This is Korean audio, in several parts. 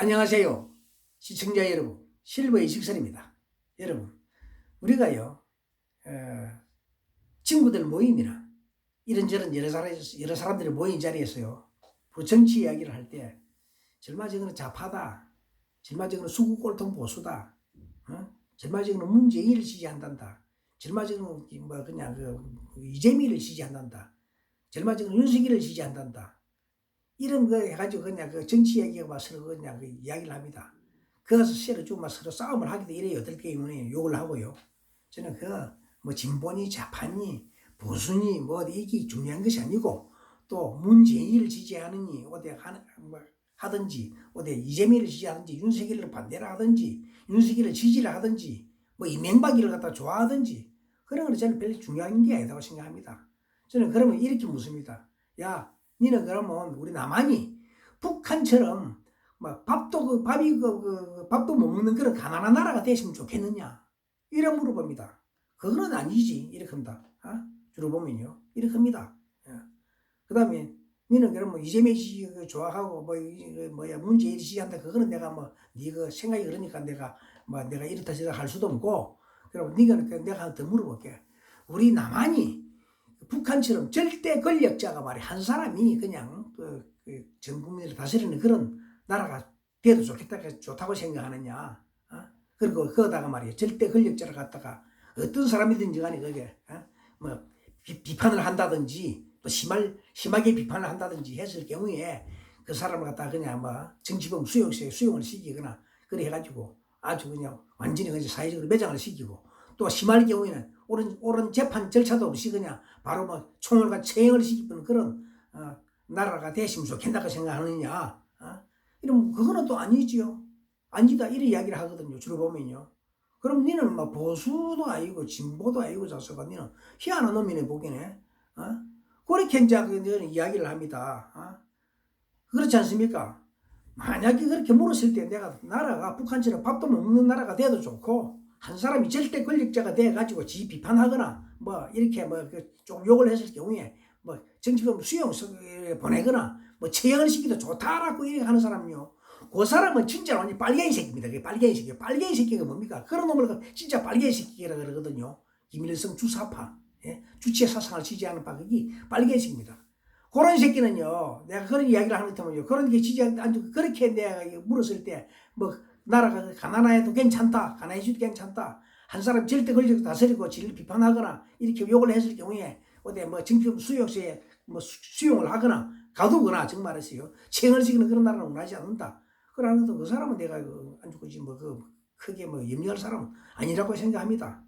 안녕하세요. 시청자 여러분. 실버 이식설입니다. 여러분, 우리가요, 어, 친구들 모임이나 이런저런 여러, 사람, 여러 사람들이 모인 자리에서요, 그 정치 이야기를 할 때, 절마적으로 좌파다, 절마적으로 수구 꼴통 보수다, 어? 절마적으로 문재인을 지지한단다, 절마적으로 뭐 그냥 그 이재민을 지지한단다, 절마적으로 윤석열을 지지한단다, 이런 거 해가지고 그냥 그 정치 얘기가 서로 그냥 그 이야기를 합니다. 그래서 서로 좀 서로 싸움을 하기도 이래요. 어떨 때문에 욕을 하고요. 저는 그 뭐 진보니 좌파니 보수니 뭐 이게 중요한 것이 아니고 또 문재인을 지지하느니 어디 하는 뭐 하든지 어디 이재명을 지지하든지 윤석열을 반대를 하든지 윤석열을 지지를 하든지 뭐 이명박이를 갖다 좋아하든지 그런 건 저는 별로 중요한 게 아니다고 생각합니다. 저는 그러면 이렇게 묻습니다. 야, 니는 그러면 우리 남한이 북한처럼 막 밥도 그 밥이 그, 그 밥도 못 먹는 그런 가난한 나라가 됐으면 좋겠느냐? 이래 물어봅니다. 그거는 아니지. 이렇게 합니다. 어? 주로 보면요. 이렇게 합니다. 그 다음에 니는 그러면 이재명 씨 좋아하고 뭐 이- 그 뭐야 문재인 지지한다. 그거는 내가 뭐 네가 생각이 그러니까 내가 뭐 내가 이렇다 저렇다 할 수도 없고 그럼 네가 그 내가 더 물어볼게. 우리 남한이 북한처럼 절대 권력자가 말이 한 사람이 그냥 그, 그 전 국민을 다스리는 그런 나라가 돼도 좋겠다 좋다고 생각하느냐? 어? 그리고 거기다가 말이야 절대 권력자를 갖다가 어떤 사람이든지 간에 그게 어? 뭐 비, 비판을 한다든지 또 심할 심하게 비판을 한다든지 했을 경우에 그 사람을 갖다가 그냥 뭐 정치범 수용소에 수용을 시키거나 그래 해가지고 아주 그냥 완전히 그냥 사회적으로 매장을 시키고 또 심할 경우에는 옳은 옳은 재판 절차도 없이 그냥 바로 뭐 총을과 체행을 시키는 그런 어, 나라가 됐으면 좋겠다고 생각하느냐? 어? 이러면 그거는 또 아니지요. 아니다 이런 이야기를 하거든요. 주로 보면요. 그럼 니는 뭐 보수도 아니고 진보도 아니고 자서가 니는 희한한 놈이네 보기네. 어? 그렇게 이제 그 이야기를 합니다. 어? 그렇지 않습니까? 만약에 그렇게 물었을 때 내가 나라가 북한처럼 밥도 못 먹는 나라가 돼도 좋고 한 사람이 절대 권력자가 돼 가지고 지 비판하거나 뭐 이렇게 뭐좀 욕을 했을 경우에 뭐 정치범 수용소에 보내거나 뭐 처형을 시키도 좋다라고 이렇게 하는 사람요. 그 사람은 진짜 완전 빨갱이 새끼입니다. 그게 빨갱이 새끼. 빨갱이 새끼가 뭡니까? 그런 놈을 진짜 빨갱이 새끼라 그러거든요. 김일성 주사파, 예? 주체 사상을 지지하는 파극이 빨갱이 새끼입니다. 그런 새끼는요, 내가 그런 이야기를 하는 때문요, 그런 게 지지하는, 아주 그렇게 내가 물었을 때, 뭐, 나라가 가난해도 괜찮다, 가난해지도 괜찮다, 한 사람 절대 걸리고 다스리고 지를 비판하거나, 이렇게 욕을 했을 경우에, 어디 뭐 정치범 수용소에 뭐 수- 수용을 하거나, 가두거나, 정말했어요. 체형을 시키는 그런 나라는 원하지 않는다. 그러는 그 사람은 내가 그, 안 죽지, 뭐, 그, 크게 뭐, 염려할 사람은 아니라고 생각합니다.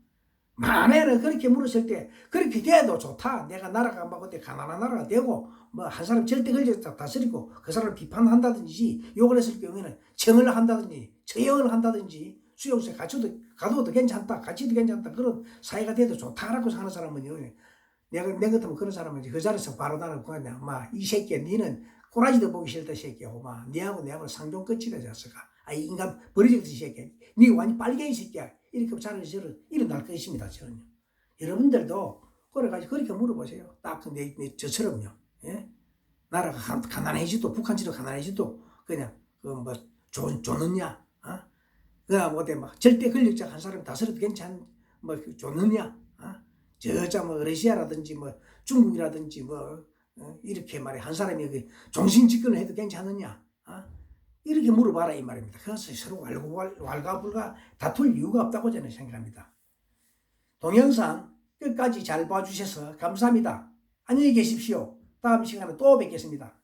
만에는 그렇게 물었을 때 그렇게 돼도 좋다. 내가 나라가 막 그때 가난한 나라가 되고 뭐 한 사람 절대 걸려서 다스리고 그 사람을 비판한다든지 욕을 했을 경우에는 정을 한다든지 처형을 한다든지 수용소에 갇혀도 가둬도 괜찮다. 갇히도 괜찮다. 그런 사회가 돼도 좋다라고 하는 사람은요. 내가 내 같으면 그런 사람은 그 자리에서 바로 나를 그냥 막이 새끼야 니는 꼬라지도 보기 싫다 새끼야 막 니하고 내하고 상종 끝이다 자스가 아이 인간 버리지듯이 새끼야 니 완전 빨갱이 새끼야 이렇게 자를 저를 일어날 것입니다 저는요 여러분들도 그래가지고 그렇게 물어보세요 딱 내, 내 저처럼요 예? 나라가 가- 가난해지도 북한지도 가난해지도 그냥 그뭐 좋느냐 어? 그냥 어디 막 절대 권력자 한 사람 다스려도 괜찮 뭐 좋느냐 어? 저자 뭐 러시아라든지 뭐 중국이라든지 뭐 어? 이렇게 말해 한 사람이 그 종신 집권을 해도 괜찮느냐 어? 이렇게 물어봐라 이 말입니다. 그래서 서로 왈가불가 다툴 이유가 없다고 저는 생각합니다. 동영상 끝까지 잘 봐주셔서 감사합니다. 안녕히 계십시오. 다음 시간에 또 뵙겠습니다.